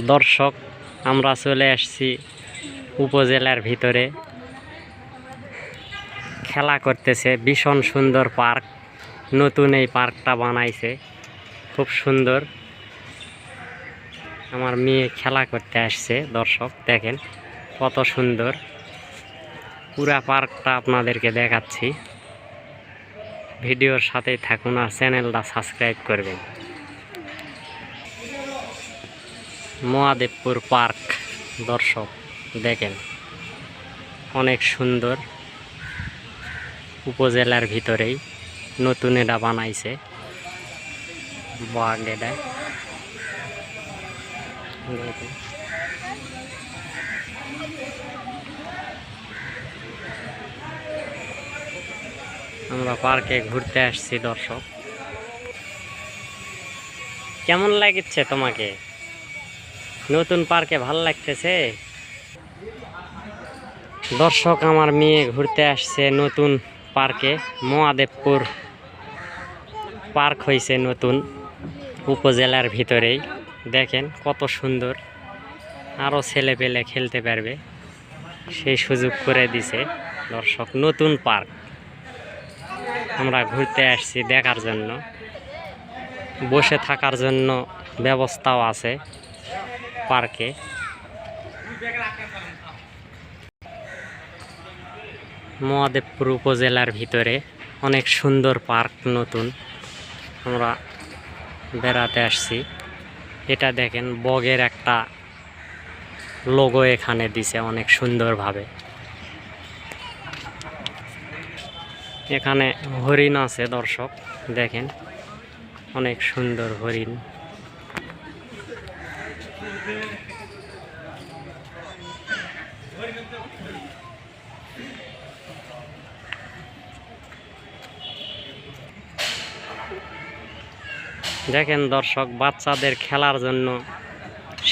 দর্শক, আমরা চলে আসছি উপজেলার ভিতরে। খেলা করতেছে, ভীষণ সুন্দর পার্ক। নতুন এই পার্কটা বানাইছে, খুব সুন্দর। আমার মেয়ে খেলা করতে আসছে, দর্শক, দেখেন কত সুন্দর। পুরা পার্কটা আপনাদেরকে দেখাচ্ছি। ভিডিওর সাথেই থাকুন আর চ্যানেলটা সাবস্ক্রাইব করবেন। মহাদেবপুর পার্ক, দর্শক, দেখেন। অনেক সুন্দর। উপজেলার ভিতরেই নতুন এটা বানাইছে। বাঘ এটা আমরা পার্কে ঘুরতে আসছি, দর্শক। কেমন লাগছে তোমাকে? নতুন পার্কে ভালো লাগতেছে। দর্শক, আমার মেয়ে ঘুরতে আসছে নতুন পার্কে, মহাদেবপুর পার্ক হয়েছে নতুন উপজেলার ভিতরেই। দেখেন কত সুন্দর আরও ছেলে পেলে খেলতে পারবে। সেই সুযোগ করে দিছে দর্শক, নতুন পার্ক। আমরা ঘুরতে আসছি দেখার জন্য। বসে থাকার জন্য ব্যবস্থাও আছে। পার্কে। মহাদেবপুর উপজেলার ভিতরে অনেক সুন্দর পার্ক নতুন। আমরা বেড়াতে আসছি। এটা দেখেন, বগের একটা লোগো এখানে দিছে অনেক সুন্দরভাবে। এখানে হরিণ আছে দর্শক, দেখেন। অনেক সুন্দর হরিণ। দেখেন দর্শক, বাচ্চাদের খেলার জন্য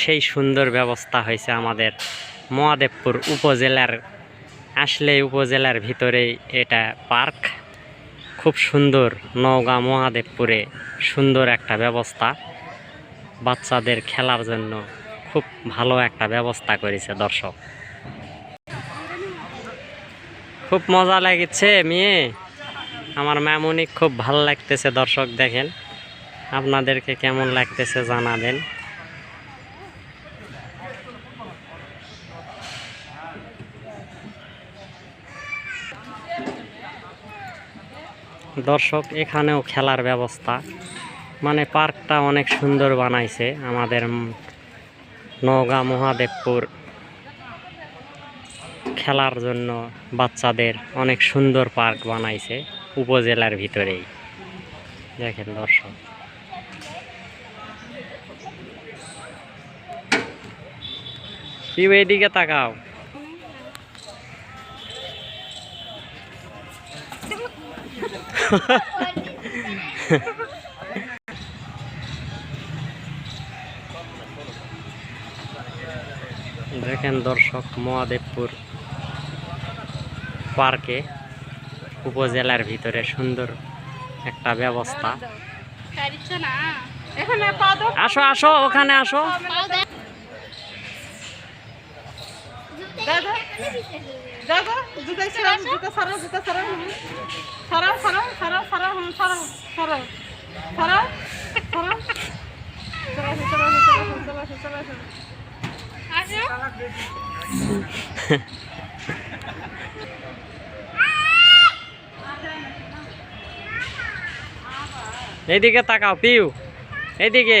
সেই সুন্দর ব্যবস্থা হয়েছে আমাদের মহাদেবপুর উপজেলার, আসলে উপজেলার ভিতরেই এটা পার্ক। খুব সুন্দর নওগাঁ মহাদেবপুরে সুন্দর একটা ব্যবস্থা। বাচ্চাদের খেলার জন্য খুব ভালো একটা ব্যবস্থা করেছে দর্শক। খুব মজা লাগছে মেয়ে। আমার ম্যামনি খুব ভালো লাগতেছে দর্শক দেখেন। আপনাদেরকে কেমন লাগতেছে জানাবেন। দর্শক, এখানেও খেলার ব্যবস্থা। মানে পার্কটা অনেক সুন্দর বানাইছে আমাদের নওগাঁ মহাদেবপুর খেলার জন্য বাচ্চাদের অনেক সুন্দর পার্ক বানাইছে উপজেলার ভিতরেই। দেখেন দর্শক। এদিকে তাকাও। দেখেন দর্শক মহাদেবপুর পার্কে উপজেলার ভিতরে সুন্দর একটা ব্যবস্থা। আসো আসো ওখানে আসো চলো চলো চলো চলো চলো আসো এইদিকে তাকাও পিউ। এইদিকে।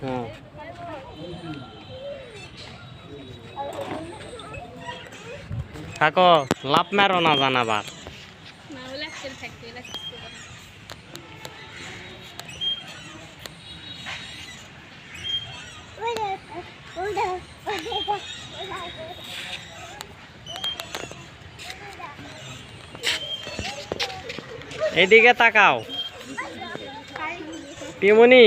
হুম কাকো লাভ মেরো না জানাবার না ওলা খেল থাকতে এলা এদিকে তাকাও। পিমনি